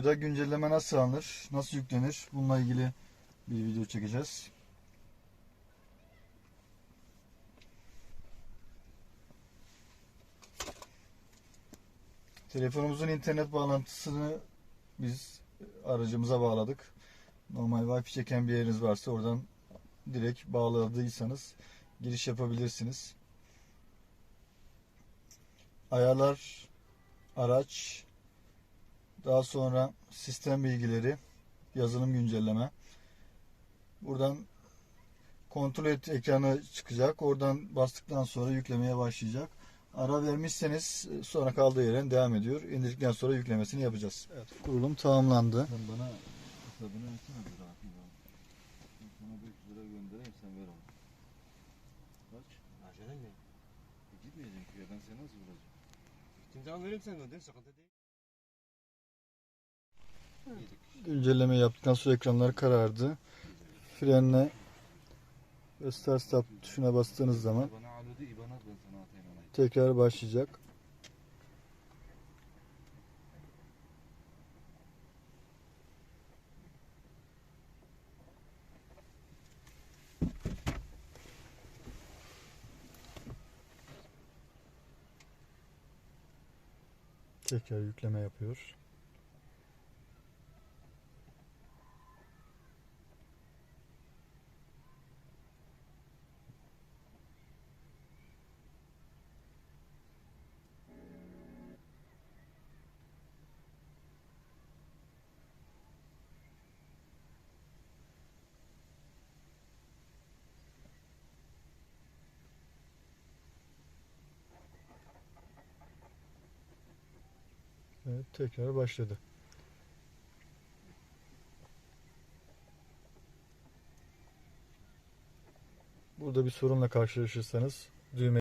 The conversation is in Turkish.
güncelleme nasıl alınır, nasıl yüklenir bununla ilgili bir video çekeceğiz. Telefonumuzun internet bağlantısını biz aracımıza bağladık. Normal Wi-Fi çeken bir yeriniz varsa oradan direkt bağladıysanız giriş yapabilirsiniz. Ayarlar, araç, daha sonra sistem bilgileri, yazılım güncelleme. Buradan kontrol et ekranı çıkacak. Oradan bastıktan sonra yüklemeye başlayacak. Ara vermişseniz e, sonra kaldığı yerden devam ediyor. İndirdikten sonra yüklemesini yapacağız. Evet, kurulum tamamlandı. Sen bana hesabını versene bir. Ben sana 500 lira göndereyim sen ver onu. Kaç? Acele mi? E, gitmeyeceksin ki ya ben seni nasıl vuracağım? Gittiğin zaman veririm sen sıkıntı değil. Güncelleme yaptıktan sonra ekranlar karardı. Frenle ve start stop tuşuna bastığınız zaman tekrar başlayacak. Tekrar yükleme yapıyor. Evet, tekrar başladı. Burada bir sorunla karşılaşırsanız düğmeye